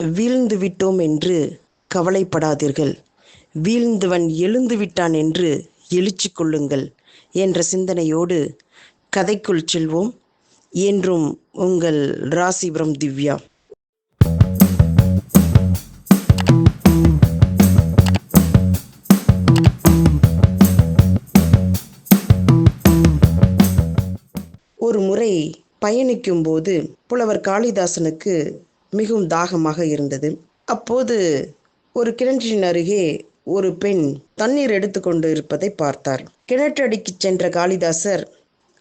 வீழ்ந்து விட்டோம் என்று கவலைப்படாதீர்கள். வீழ்ந்தவன் எழுந்து விட்டான் என்று எழுச்சி கொள்ளுங்கள் என்ற சிந்தனையோடு கதைக்குள் செல்வோம். என்றும் உங்கள் ராசிபுரம் திவ்யா. ஒரு முறை பயணிக்கும்போது புலவர் காளிதாசனுக்கு மிகவும் தாகமாக இருந்தது. அப்போது ஒரு கிணற்றின் அருகே ஒரு பெண் தண்ணீர் எடுத்துக்கொண்டு இருப்பதை பார்த்தார் கிணற்றடிக்கு சென்ற காளிதாசர்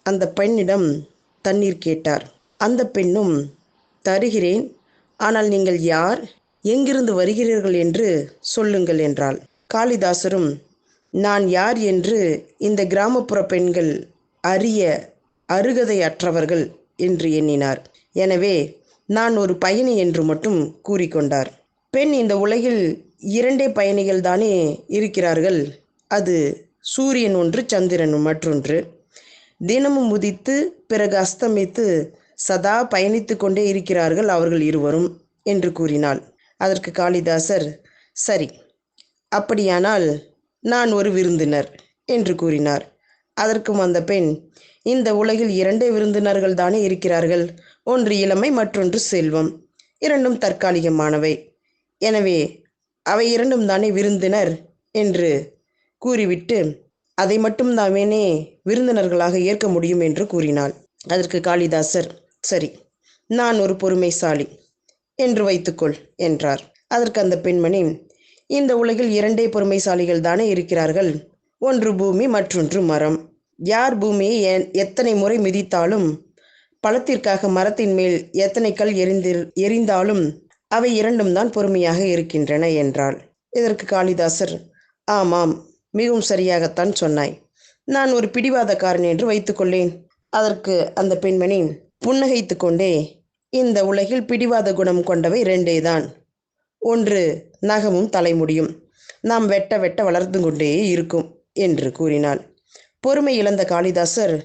அந்த பெண்ணிடம் தண்ணீர் கேட்டார். அந்த பெண்ணும் தருகிறேன் ஆனால் நீங்கள் யார்? எங்கிருந்து வருகிறீர்கள் என்று சொல்லுங்கள் என்றாள். காளிதாசரும் நான் யார் என்று இந்த கிராமப்புற பெண்கள் அறிய அருகதை அற்றவர்கள் என்று எண்ணினார். எனவே நான் ஒரு பயணி என்று மட்டும் கூறிக்கொண்டார். பெண் இந்த உலகில் இரண்டே பயணிகள் தானே இருக்கிறார்கள். அது சூரியன் ஒன்று சந்திரன் மற்றொன்று. தினமும் உதித்து பிறகு அஸ்தமித்து சதா பயணித்து கொண்டே இருக்கிறார்கள் அவர்கள் இருவரும் என்று கூறினாள். அதற்கு காளிதாசர் சரி அப்படியானால் நான் ஒரு விருந்தினர் என்று கூறினார். அதற்கும் அந்த பெண் இந்த உலகில் இரண்டே விருந்தினர்கள் தானே இருக்கிறார்கள். ஒன்று இளமை மற்றொன்று செல்வம். இரண்டும் தற்காலிகமானவை. எனவே அவை இரண்டும் தானே விருந்தினர் என்று கூறிவிட்டு அதை மட்டும்தாமேனே விருந்தினர்களாக ஏற்க முடியும் என்று கூறினாள். அதற்கு காளிதாசர் சரி நான் ஒரு பொறுமைசாலி என்று வைத்துக்கொள் என்றார். அதற்கு அந்த பெண்மணி இந்த உலகில் இரண்டே பொறுமைசாலிகள் தானே இருக்கிறார்கள். ஒன்று பூமி மற்றொன்று மரம். யார் பூமியை எத்தனை முறை மிதித்தாலும் பழத்திற்காக மரத்தின் மேல் எத்தனை கல் எரிந்து எரிந்தாலும் அவை இரண்டும் தான் பொறுமையாக இருக்கின்றன என்றாள். இதற்கு காளிதாசர் ஆமாம் மிகவும் சரியாகத்தான் சொன்னாய். நான் ஒரு பிடிவாதக்காரன் என்று வைத்துக்கொள்ளேன் அதற்கு அந்த பெண்மணி புன்னகைத்து கொண்டே இந்த உலகில் பிடிவாத குணம் கொண்டவை ரெண்டே தான். ஒன்று நகமும் தலைமுடியும். நாம் வெட்ட வெட்ட வளர்ந்து கொண்டே இருக்கும் என்று கூறினாள். பொறுமை இழந்த காளிதாசர்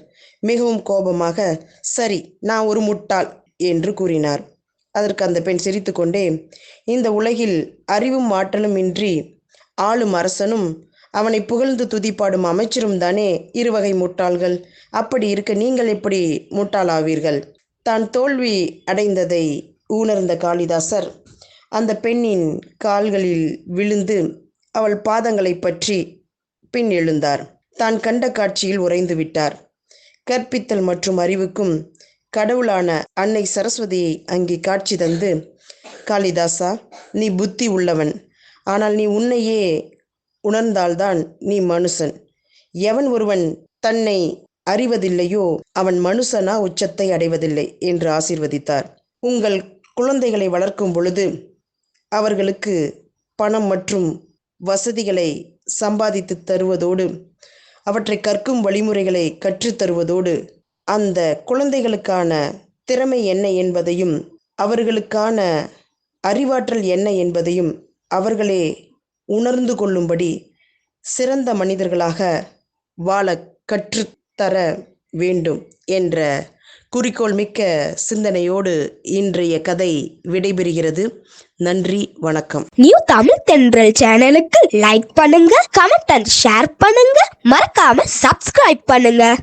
மிகவும் கோபமாக சரி நான் ஒரு முட்டாள் என்று கூறினார். அதற்கு அந்த பெண் சிரித்துக்கொண்டே இந்த உலகில் அறிவும் ஆற்றலும் இன்றி ஆளும் அரசனும் அவனை புகழ்ந்து துதிப்பாடும் அமைச்சரும் தானே இருவகை முட்டாள்கள். அப்படி இருக்க நீங்கள் எப்படி முட்டாளாவீர்கள்? தான் தோல்வி அடைந்ததை உணர்ந்த காளிதாசர் அந்த பெண்ணின் கால்களில் விழுந்து அவள் பாதங்களை பற்றி பின் எழுந்தார். தான் கண்ட காட்சியில் உறைந்து விட்டார். கற்பித்தல் மற்றும் அறிவுக்கும் கடவுளான அன்னை சரஸ்வதியை அங்கே காட்சி தந்து காளிதாசா நீ புத்தி உள்ளவன். ஆனால் நீ உன்னையே உணர்ந்தால்தான் நீ மனுஷன். எவன் ஒருவன் தன்னை அறிவதில்லையோ அவன் மனுஷனா உச்சத்தை அடைவதில்லை என்று ஆசீர்வதித்தார். உங்கள் குழந்தைகளை வளர்க்கும் பொழுது அவர்களுக்கு பணம் மற்றும் வசதிகளை சம்பாதித்து தருவதோடு அவற்றை கற்கும் வழிமுறைகளை கற்றுத்தருவதோடு அந்த குழந்தைகளுக்கான திறமை என்ன என்பதையும் அவர்களுக்கான அறிவாற்றல் என்ன என்பதையும் அவர்களே உணர்ந்து கொள்ளும்படி சிறந்த மனிதர்களாக வாழ கற்றுத்தர வேண்டும் என்ற குறிக்கோள் மிக்க சிந்தனையோடு இன்றைய கதை விடைபெறுகிறது. நன்றி வணக்கம். நியூ தமிழ் தென்றல் சேனலுக்கு லைக் பண்ணுங்க கமெண்ட் அண்ட் ஷேர் பண்ணுங்க. மறக்காம சப்ஸ்கிரைப் பண்ணுங்க.